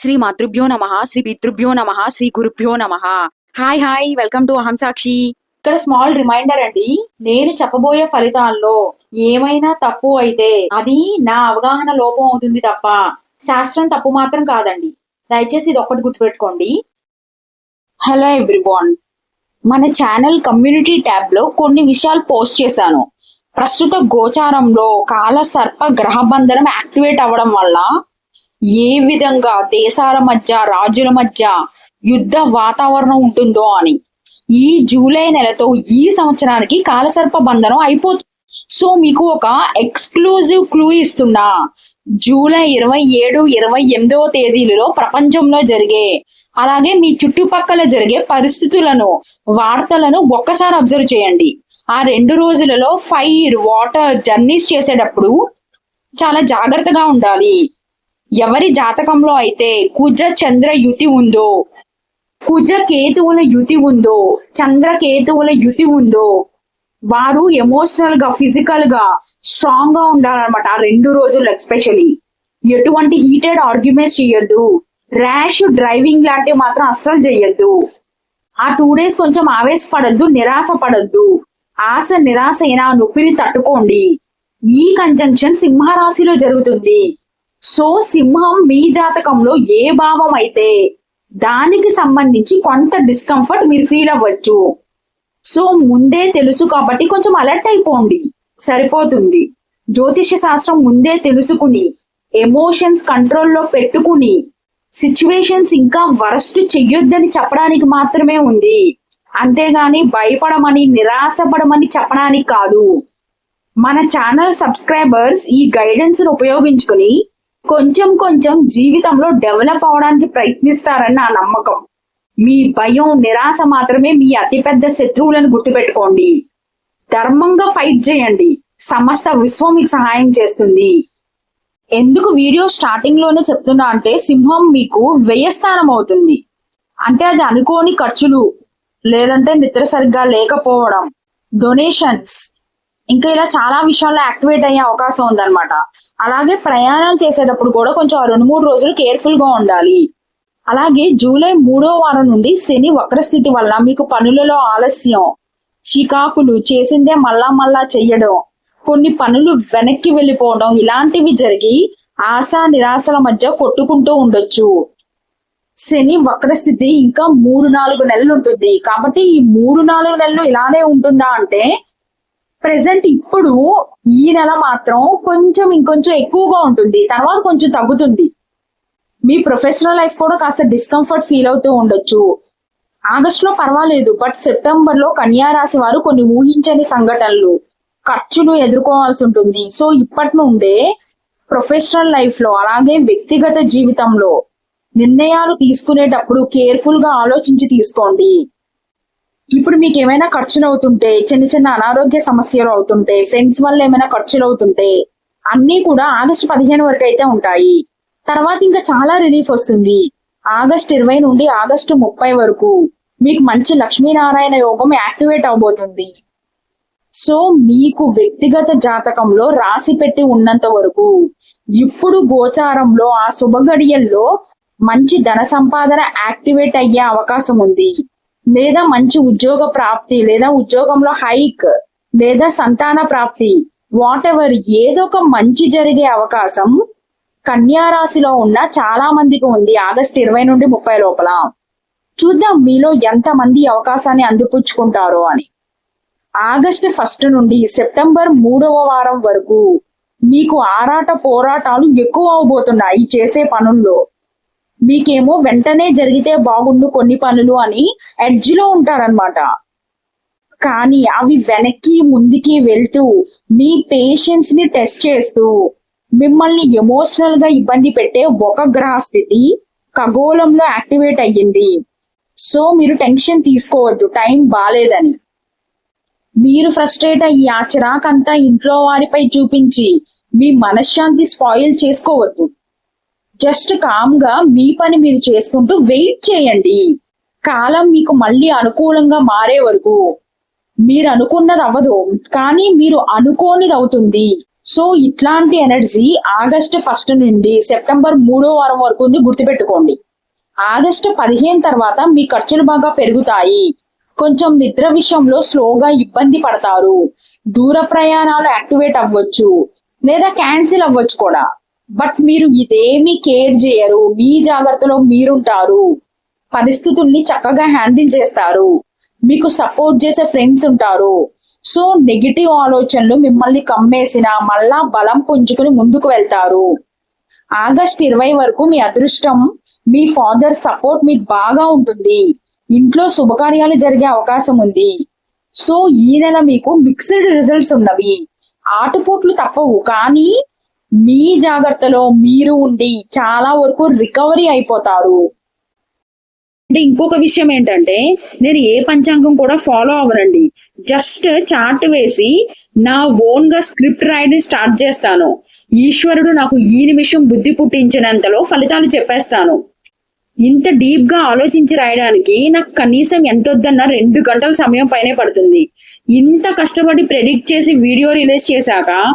శ్రీ మాతృభ్యో నమ శ్రీ పితృభ్యో నమ శ్రీ గురుభ్యో నమ. హాయ్ హాయ్ వెల్కమ్ టు అహం సాక్షి ఇక్కడ స్మాల్ రిమైండర్ అండి నేను చెప్పబోయే ఫలితాల్లో ఏమైనా తప్పు అయితే అది నా అవగాహన లోపం అవుతుంది తప్ప శాస్త్రం తప్పు మాత్రం కాదండి. దయచేసి ఇది ఒక్కటి గుర్తుపెట్టుకోండి. హలో ఎవ్రీవాన్ మన ఛానల్ కమ్యూనిటీ ట్యాబ్లో కొన్ని విషయాలు పోస్ట్ చేశాను. ప్రస్తుత గోచారంలో కాల సర్ప గ్రహ బంధనం యాక్టివేట్ అవ్వడం వల్ల ఏ విధంగా దేశాల మధ్య రాజుల మధ్య యుద్ధ వాతావరణం ఉంటుందో అని. ఈ జూలై నెలతో ఈ సంవత్సరానికి కాలసర్ప బంధనం అయిపోతుంది సో మీకు ఒక ఎక్స్క్లూజివ్ క్లూ ఇస్తున్నా. జూలై ఇరవై ఏడు ఇరవై ఎనిమిదవ తేదీలలో ప్రపంచంలో జరిగే అలాగే మీ చుట్టుపక్కల జరిగే పరిస్థితులను వార్తలను ఒక్కసారి అబ్జర్వ్ చేయండి. ఆ రెండు రోజులలో ఫైర్ వాటర్ జర్నీస్ చేసేటప్పుడు చాలా జాగ్రత్తగా ఉండాలి. ఎవరి జాతకంలో అయితే కుజ చంద్ర యుతి ఉందో కుజ కేతువుల యుతి ఉందో చంద్ర కేతువుల యుతి ఉందో వారు ఎమోషనల్గా ఫిజికల్గా స్ట్రాంగ్గా ఉండాలన్నమాట ఆ రెండు రోజులు ఎస్పెషలీ ఎటువంటి హీటెడ్ ఆర్గ్యుమెంట్స్ చేయొద్దు. ర్యాష్ డ్రైవింగ్ లాంటివి మాత్రం అస్సలు చేయొద్దు. ఆ టూ డేస్ కొంచెం ఆవేశపడద్దు నిరాశ పడద్దు. ఆశ నిరాశ అయినా నొప్పిని తట్టుకోండి. ఈ కంజంక్షన్ సింహరాశిలో జరుగుతుంది. సో సింహం మీ జాతకంలో ఏ భావం అయితే దానికి సంబంధించి కొంత డిస్కంఫర్ట్ మీరు ఫీల్ అవ్వచ్చు. సో ముందే తెలుసు కాబట్టి కొంచెం అలర్ట్ అయిపోండి. సరిపోతుంది. జ్యోతిష శాస్త్రం ముందే తెలుసుకుని ఎమోషన్స్ కంట్రోల్లో పెట్టుకుని సిచ్యువేషన్స్ ఇంకా వరస్ట్ చెయ్యొద్దని చెప్పడానికి మాత్రమే ఉంది. అంతేగాని భయపడమని నిరాశపడమని చెప్పడానికి కాదు. మన ఛానల్ సబ్స్క్రైబర్స్ ఈ గైడెన్స్ను ఉపయోగించుకుని కొంచెం కొంచెం జీవితంలో డెవలప్ అవడానికి ప్రయత్నిస్తారని నా నమ్మకం. మీ భయం నిరాశ మాత్రమే మీ అతిపెద్ద శత్రువులను గుర్తుపెట్టుకోండి. ధర్మంగా ఫైట్ చేయండి. సమస్త విశ్వం మీకు సహాయం చేస్తుంది. ఎందుకు వీడియో స్టార్టింగ్లోనే చెప్తున్నా అంటే సింహం మీకు వ్యయస్థానం అవుతుంది. అంటే అది అనుకోని ఖర్చులు లేదంటే నిద్ర సరిగ్గా లేకపోవడం డొనేషన్స్. ఇంకా ఇలా చాలా విషయాల్లో యాక్టివేట్ అయ్యే అవకాశం ఉందన్నమాట. అలాగే ప్రయాణాలు చేసేటప్పుడు కూడా కొంచెం రెండు మూడు రోజులు కేర్ఫుల్గా ఉండాలి. అలాగే జూలై మూడో వారం నుండి శని వక్రస్థితి వల్ల మీకు పనులలో ఆలస్యం చికాకులు చేసిందే మళ్ళా మళ్ళా చెయ్యడం కొన్ని పనులు వెనక్కి వెళ్ళిపోవడం ఇలాంటివి జరిగి ఆశా నిరాశల మధ్య కొట్టుకుంటూ ఉండొచ్చు. శని వక్రస్థితి ఇంకా మూడు నాలుగు నెలలు ఉంటుంది. కాబట్టి ఈ మూడు నాలుగు నెలలు ఇలానే ఉంటుందా అంటే ప్రెసెంట్ ఇప్పుడు ఈ నెల మాత్రం కొంచెం ఇంకొంచెం ఎక్కువగా ఉంటుంది. తర్వాత కొంచెం తగ్గుతుంది. మీ ప్రొఫెషనల్ లైఫ్ కూడా కాస్త డిస్కంఫర్ట్ ఫీల్ అవుతూ ఉండొచ్చు. ఆగస్ట్లో పర్వాలేదు బట్ సెప్టెంబర్లో కన్యా రాశి వారు కొన్ని ఊహించని సంఘటనలు ఖర్చులు ఎదుర్కోవాల్సి ఉంటుంది. సో ఇప్పటి నుండే ప్రొఫెషనల్ లైఫ్లో అలాగే వ్యక్తిగత జీవితంలో నిర్ణయాలు తీసుకునేటప్పుడు కేర్ఫుల్గా ఆలోచించి తీసుకోండి. ఇప్పుడు మీకు ఏమైనా ఖర్చులు అవుతుంటే చిన్న చిన్న అనారోగ్య సమస్యలు అవుతుంటే ఫ్రెండ్స్ వల్ల ఏమైనా ఖర్చులు అవుతుంటే అన్నీ కూడా ఆగస్టు పదిహేను వరకు అయితే ఉంటాయి. తర్వాత ఇంకా చాలా రిలీఫ్ వస్తుంది. ఆగస్ట్ ఇరవై నుండి ఆగస్టు ముప్పై వరకు మీకు మంచి లక్ష్మీనారాయణ యోగం యాక్టివేట్ అవబోతుంది. సో మీకు వ్యక్తిగత జాతకంలో రాసి పెట్టి ఉన్నంత వరకు ఇప్పుడు గోచారంలో ఆ శుభ గడియల్లో మంచి ధన సంపాదన యాక్టివేట్ అయ్యే అవకాశం ఉంది. లేదా మంచి ఉద్యోగ ప్రాప్తి లేదా ఉద్యోగంలో హైక్ లేదా సంతాన ప్రాప్తి వాట్ ఎవర్ ఏదో ఒక మంచి జరిగే అవకాశం కన్యారాశిలో ఉన్న చాలా మందికి ఉంది ఆగస్ట్ ఇరవై నుండి ముప్పై లోపల. చూద్దాం మీలో ఎంత మంది అవకాశాన్ని అందిపుచ్చుకుంటారో అని. ఆగస్ట్ ఫస్ట్ నుండి సెప్టెంబర్ మూడవ వారం వరకు మీకు ఆరాట పోరాటాలు ఎక్కువ అవబోతున్నాయి చేసే పనుల్లో. మీకేమో వెంటనే జరిగితే బాగుండు కొన్ని పనులు అని ఎడ్జ్లో ఉంటారనమాట కానీ అవి వెనక్కి ముందుకి వెళ్తూ మీ పేషెన్స్ని టెస్ట్ చేస్తూ మిమ్మల్ని ఎమోషనల్గా ఇబ్బంది పెట్టే ఒక గ్రహ స్థితి ఖగోళంలో యాక్టివేట్ అయ్యింది. సో మీరు టెన్షన్ తీసుకోవద్దు టైం బాలేదని. మీరు ఫ్రస్ట్రేట్ అయ్యి ఆ చిరాకంతా ఇంట్లో వారిపై చూపించి మీ మనశ్శాంతి స్పాయిల్ చేసుకోవద్దు. జస్ట్ కామ్గా మీ పని మీరు చేసుకుంటూ వెయిట్ చేయండి. కాలం మీకు మళ్ళీ అనుకూలంగా మారే వరకు. మీరు అనుకున్నది అవ్వదు కానీ మీరు అనుకోనిది అవుతుంది. సో ఇట్లాంటి ఎనర్జీ ఆగస్టు ఫస్ట్ నుండి సెప్టెంబర్ మూడో వారం వరకు ఉంది గుర్తుపెట్టుకోండి. ఆగస్టు పదిహేను తర్వాత మీ ఖర్చులు బాగా పెరుగుతాయి. కొంచెం నిద్ర విషయంలో స్లోగా ఇబ్బంది పడతారు. దూర ప్రయాణాలు యాక్టివేట్ అవ్వచ్చు. లేదా క్యాన్సిల్ అవ్వచ్చు కూడా. బట్ మీరు ఇదేమి కేర్ చేయరు. మీ జాగ్రత్తలో మీరుంటారు. పరిస్థితుల్ని చక్కగా హ్యాండిల్ చేస్తారు. మీకు సపోర్ట్ చేసే ఫ్రెండ్స్ ఉంటారు. సో నెగిటివ్ ఆలోచనలు మిమ్మల్ని కమ్మేసిన మళ్ళా బలం పుంజుకుని ముందుకు వెళ్తారు. ఆగస్ట్ ఇరవై వరకు మీ అదృష్టం మీ ఫాదర్ సపోర్ట్ మీకు బాగా ఉంటుంది. ఇంట్లో శుభకార్యాలు జరిగే అవకాశం ఉంది. సో ఈ నెల మీకు మిక్స్డ్ రిజల్ట్స్ ఉన్నవి. ఆటుపోట్లు తప్పవు. కానీ మీ జాగ్రత్తలో మీరు ఉండి చాలా వరకు రికవరీ అయిపోతారు. అంటే ఇంకొక విషయం ఏంటంటే నేను ఏ పంచాంగం కూడా ఫాలో అవ్వనండి. జస్ట్ చార్ట్ వేసి నా ఓన్గా స్క్రిప్ట్ రాయడం స్టార్ట్ చేస్తాను. ఈశ్వరుడు నాకు ఈ నిమిషం బుద్ధి పుట్టించినంతలో ఫలితాలు చెప్పేస్తాను. ఇంత డీప్గా ఆలోచించి రాయడానికి నాకు కనీసం ఎంత వద్దన్నా రెండు గంటల సమయం పైనే పడుతుంది. ఇంత కష్టపడి ప్రెడిక్ట్ చేసి వీడియో రిలీజ్ చేశాక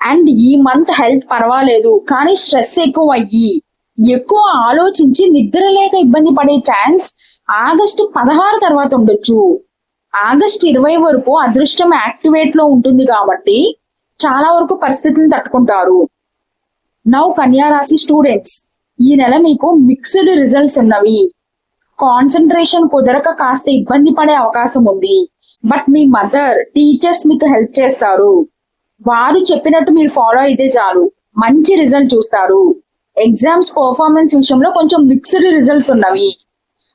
and ఈ మంత్ హెల్త్ పర్వాలేదు కానీ స్ట్రెస్ ఎక్కువ అయ్యి ఎక్కువ ఆలోచించి నిద్ర లేక ఇబ్బంది పడే ఛాన్స్ ఆగస్టు పదహారు తర్వాత ఉండొచ్చు. ఆగస్ట్ ఇరవై వరకు అదృష్టం యాక్టివేట్లో ఉంటుంది కాబట్టి చాలా వరకు పరిస్థితులను తట్టుకుంటారు. నౌ కన్యారాశి స్టూడెంట్స్ ఈ నెల మీకు మిక్స్డ్ రిజల్ట్స్ ఉన్నవి. కాన్సన్ట్రేషన్ కుదరక కాస్త ఇబ్బంది పడే అవకాశం ఉంది. బట్ మీ మదర్ టీచర్స్ మీకు హెల్ప్ చేస్తారు. వారు చెప్పినట్టు మీరు ఫాలో అయితే చాలు. మంచి రిజల్ట్ చూస్తారు. ఎగ్జామ్స్ పర్ఫార్మెన్స్ విషయంలో కొంచెం మిక్స్డ్ రిజల్ట్స్ ఉన్నవి.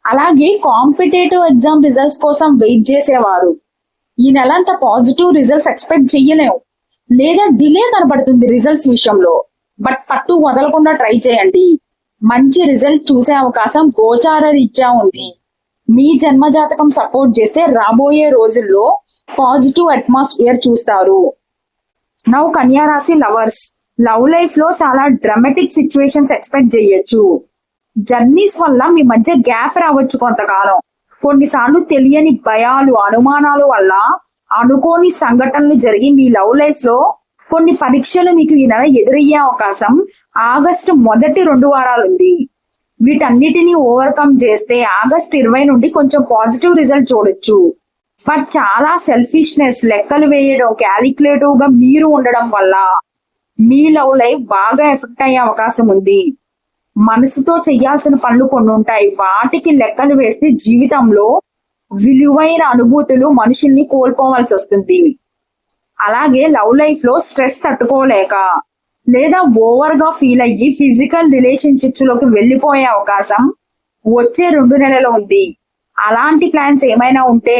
అలాగే కాంపిటేటివ్ ఎగ్జామ్ రిజల్ట్స్ కోసం వెయిట్ చేసేవారు. ఈ నెల అంత పాజిటివ్ రిజల్ట్స్ ఎక్స్పెక్ట్ చెయ్యలేము. లేదా డిలే కనబడుతుంది రిజల్ట్స్ విషయంలో. బట్ పట్టు వదలకుండా ట్రై చేయండి. మంచి రిజల్ట్ చూసే అవకాశం గోచార రీత్యా ఉంది. మీ జన్మ జాతకం సపోర్ట్ చేస్తే రాబోయే రోజుల్లో పాజిటివ్ అట్మాస్ఫియర్ చూస్తారు. నౌ కన్యా రాశి లవర్స్ లవ్ లైఫ్లో చాలా డ్రమాటిక్ సిచ్యువేషన్స్ ఎక్స్పెక్ట్ చేయొచ్చు జర్నీస్ వల్ల మీ మధ్య గ్యాప్ రావచ్చు కొంతకాలం కొన్నిసార్లు తెలియని భయాలు అనుమానాలు వల్ల అనుకోని సంఘటనలు జరిగి మీ లవ్ లైఫ్లో కొన్ని పరీక్షలు మీకు ఈ నెల ఎదురయ్యే అవకాశం ఆగస్టు మొదటి రెండు వారాలు ఉంది వీటన్నిటిని ఓవర్కమ్ చేస్తే ఆగస్ట్ ఇరవై నుండి కొంచెం పాజిటివ్ రిజల్ట్ చూడొచ్చు బట్ చాలా సెల్ఫిష్నెస్ లెక్కలు వేయడం క్యాలిక్యులేటివ్గా మీరు ఉండడం వల్ల మీ లవ్ లైఫ్ బాగా ఎఫెక్ట్ అయ్యే అవకాశం ఉంది. మనసుతో చేయాల్సిన పనులు కొన్ని ఉంటాయి. వాటికి లెక్కలు వేస్తే జీవితంలో విలువైన అనుభూతులు మనుషుల్ని కోల్పోవాల్సి వస్తుంది. అలాగే లవ్ లైఫ్లో స్ట్రెస్ తట్టుకోలేక లేదా ఓవర్గా ఫీల్ అయ్యి ఫిజికల్ రిలేషన్షిప్స్లోకి వెళ్ళిపోయే అవకాశం వచ్చే రెండు నెలలు ఉంది. అలాంటి ప్లాన్స్ ఏమైనా ఉంటే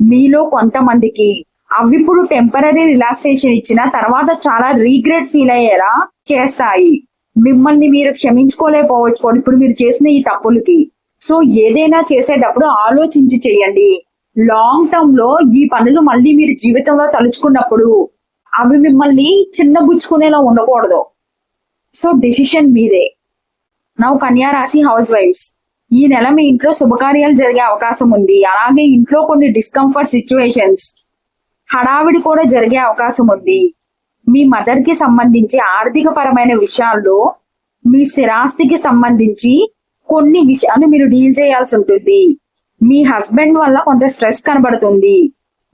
మీలో కొంతమందికి అవి ఇప్పుడు టెంపరీ రిలాక్సేషన్ ఇచ్చిన తర్వాత చాలా రీగ్రెట్ ఫీల్ అయ్యేలా చేస్తాయి. మిమ్మల్ని మీరు క్షమించుకోలేకపోవచ్చు ఇప్పుడు మీరు చేసిన ఈ తప్పులకి. సో ఏదైనా చేసేటప్పుడు ఆలోచించి చేయండి. లాంగ్ టర్మ్లో ఈ పనులు మళ్ళీ మీరు జీవితంలో తలుచుకున్నప్పుడు అవి మిమ్మల్ని చిన్నబుచ్చుకునేలా ఉండకూడదు. సో డెసిషన్ మీదే. నౌ కన్యా రాశి హౌస్ వైఫ్స్ ఈ నెల మీ ఇంట్లో శుభకార్యాలు జరిగే అవకాశం ఉంది. అలాగే ఇంట్లో కొన్ని డిస్కంఫర్ట్ సిచ్యువేషన్స్ హడావిడి కూడా జరిగే అవకాశం ఉంది. మీ మదర్కి సంబంధించి ఆర్థిక పరమైన విషయాల్లో మీ స్థిరాస్తికి సంబంధించి కొన్ని విషయాలు మీరు డీల్ చేయాల్సి ఉంటుంది. మీ హస్బెండ్ వల్ల కొంత స్ట్రెస్ కనబడుతుంది.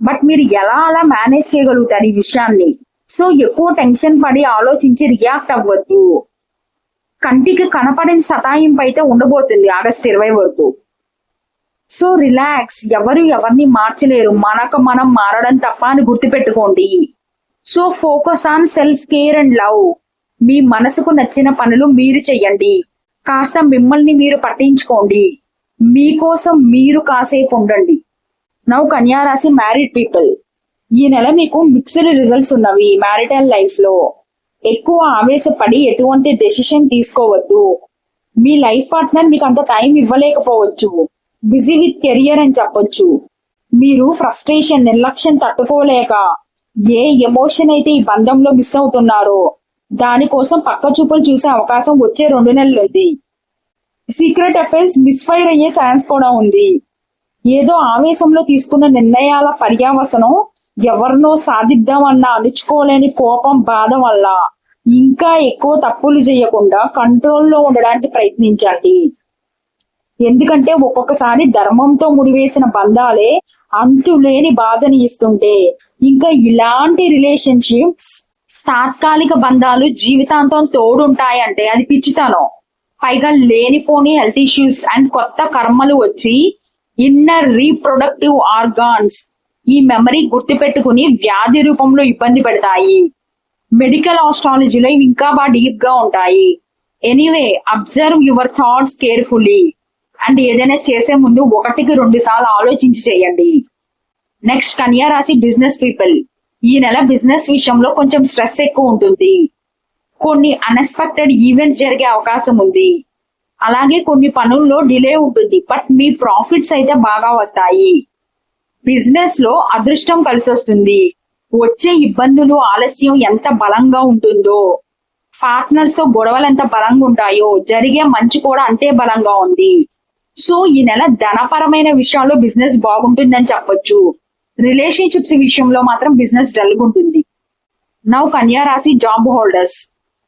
బట్ మీరు ఎలా అలా మేనేజ్ చేయగలుగుతారు ఈ విషయాన్ని? సో ఎక్కువ టెన్షన్ పడి ఆలోచించి రియాక్ట్ అవ్వద్దు. కంటికి కనపడని సతాయింపు అయితే ఉండబోతుంది ఆగస్ట్ ఇరవై వరకు. సో రిలాక్స్ ఎవరు ఎవరిని మార్చలేరు. మనకు మనం మారడం తప్ప అని గుర్తుపెట్టుకోండి. So focus on self care and love మీ మనసుకు నచ్చిన పనులు మీరు చెయ్యండి. కాస్త మిమ్మల్ని మీరు పట్టించుకోండి. మీకోసం మీరు కాసేపు ఉండండి. నౌ కన్యారాశి మ్యారీడ్ పీపుల్ ఈ నెల మీకు మిక్స్డ్ రిజల్ట్స్ ఉన్నవి మ్యారిటల్ లైఫ్లో. ఎక్కువ ఆవేశపడి ఎటువంటి డెసిషన్ తీసుకోవద్దు. మీ లైఫ్ పార్ట్నర్ మీకు అంత టైం ఇవ్వలేకపోవచ్చు. బిజీ విత్ కెరియర్ అని చెప్పొచ్చు. మీరు ఫ్రస్ట్రేషన్ నిర్లక్ష్యం తట్టుకోలేక ఏ ఎమోషన్ అయితే ఈ బంధంలో మిస్ అవుతున్నారో దానికోసం పక్క చూపులు చూసే అవకాశం వచ్చే రెండు నెలలు ఉంది. సీక్రెట్ అఫైర్స్ మిస్ఫైర్ అయ్యే ఛాన్స్ కూడా ఉంది. ఏదో ఆవేశంలో తీసుకున్న నిర్ణయాల పర్యావసనం ఎవరినో సాధిద్దామన్న అణుచుకోలేని కోపం బాధ వల్ల ఇంకా ఎక్కువ తప్పులు చేయకుండా కంట్రోల్లో ఉండడానికి ప్రయత్నించండి. ఎందుకంటే ఒక్కొక్కసారి ధర్మంతో ముడివేసిన బంధాలే అంతులేని బాధని ఇస్తుంటే ఇంకా ఇలాంటి రిలేషన్షిప్స్ తాత్కాలిక బంధాలు జీవితాంతం తోడుంటాయంటే అది పిచ్చితనం. పైగా లేనిపోని హెల్త్ ఇష్యూస్ అండ్ కొత్త కర్మలు వచ్చి ఇన్నర్ రీప్రొడక్టివ్ ఆర్గాన్స్ ఈ మెమరీ గుర్తుపెట్టుకుని వ్యాధి రూపంలో ఇబ్బంది పెడతాయి. మెడికల్ ఆస్ట్రాలజీలో ఇవి ఇంకా బాగా డీప్గా ఉంటాయి. Anyway observe your thoughts carefully and ఏదైనా చేసే ముందు ఒకటికి రెండు సార్లు ఆలోచించి చేయండి. నెక్స్ట్ కన్యా రాశి బిజినెస్ పీపుల్ ఈ నెల బిజినెస్ విషయంలో కొంచెం స్ట్రెస్ ఎక్కువ ఉంటుంది. కొన్ని అన్ఎక్స్పెక్టెడ్ ఈవెంట్స్ జరిగే అవకాశం ఉంది. అలాగే కొన్ని పనుల్లో డిలే ఉంటుంది. బట్ మీ ప్రాఫిట్స్ అయితే బాగా వస్తాయి. బిజినెస్లో అదృష్టం కలిసి వస్తుంది వచ్చే ఇబ్బందులు ఆలస్యం ఎంత బలంగా ఉంటుందో. పార్ట్నర్స్తో గొడవలు ఎంత బలంగా ఉంటాయో. జరిగే మంచి కూడా అంతే బలంగా ఉంది. సో ఈ నెల ధనపరమైన విషయాల్లో బిజినెస్ బాగుంటుందని చెప్పొచ్చు. రిలేషన్షిప్స్ విషయంలో మాత్రం బిజినెస్ డల్గా ఉంటుంది. నౌ కన్యా రాశి జాబ్ హోల్డర్స్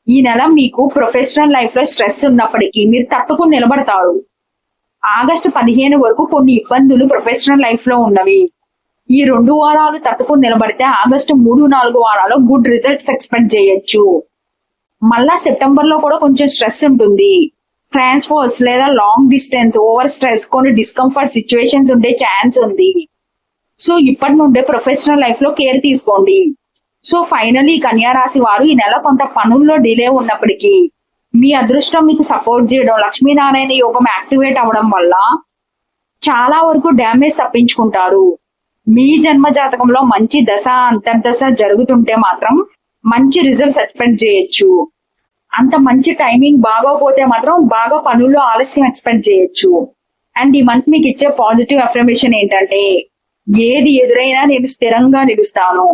ఈ నెల మీకు ప్రొఫెషనల్ లైఫ్లో స్ట్రెస్ ఉన్నప్పటికీ మీరు తట్టుకుని నిలబడతారు. ఆగస్టు పదిహేను వరకు కొన్ని ఇబ్బందులు ప్రొఫెషనల్ లైఫ్లో ఉన్నవి. ఈ రెండు వారాలు తట్టుకుని నిలబడితే ఆగస్టు మూడు నాలుగు వారాలు గుడ్ రిజల్ట్స్ ఎక్స్పెక్ట్ చేయొచ్చు. మళ్ళా సెప్టెంబర్లో కూడా కొంచెం స్ట్రెస్ ఉంటుంది. ట్రాన్స్ఫర్స్ లేదా లాంగ్ డిస్టెన్స్ ఓవర్ స్ట్రెస్ కొన్ని డిస్కంఫర్ట్ సిచ్యువేషన్స్ ఉండే ఛాన్స్ ఉంది. సో ఇప్పటి నుండే ప్రొఫెషనల్ లైఫ్లో కేర్ తీసుకోండి. సో ఫైనలీ కన్యా రాశి వారు ఈ నెల కొంత పనుల్లో డిలే ఉన్నప్పటికీ మీ అదృష్టం మీకు సపోర్ట్ చేయడం లక్ష్మీనారాయణ యోగం యాక్టివేట్ అవ్వడం వల్ల చాలా వరకు డ్యామేజ్ తప్పించుకుంటారు. మీ జన్మ జాతకంలో మంచి దశ అంతర్దశ జరుగుతుంటే మాత్రం మంచి రిజల్ట్స్ ఎక్స్పెక్ట్ చేయొచ్చు. అంత మంచి టైమింగ్ బాగోపోతే మాత్రం బాగా పనుల్లో ఆలస్యం ఎక్స్పెక్ట్ చేయొచ్చు. అండ్ ఈ మంత్ మీకు ఇచ్చే పాజిటివ్ అఫర్మేషన్ ఏంటంటే ఏది ఎదురైనా నేను స్థిరంగా నిలుస్తాను.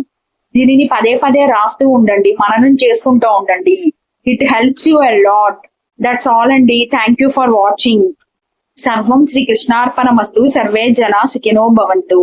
దీనిని పదే పదే రాస్తూ ఉండండి మననం చేసుకుంటూ ఉండండి. It helps you a lot that's all అండి. థ్యాంక్ యూ ఫర్ వాచింగ్ సర్వం శ్రీ కృష్ణార్పణ మస్తు సర్వే జనా సుఖినో భవంతు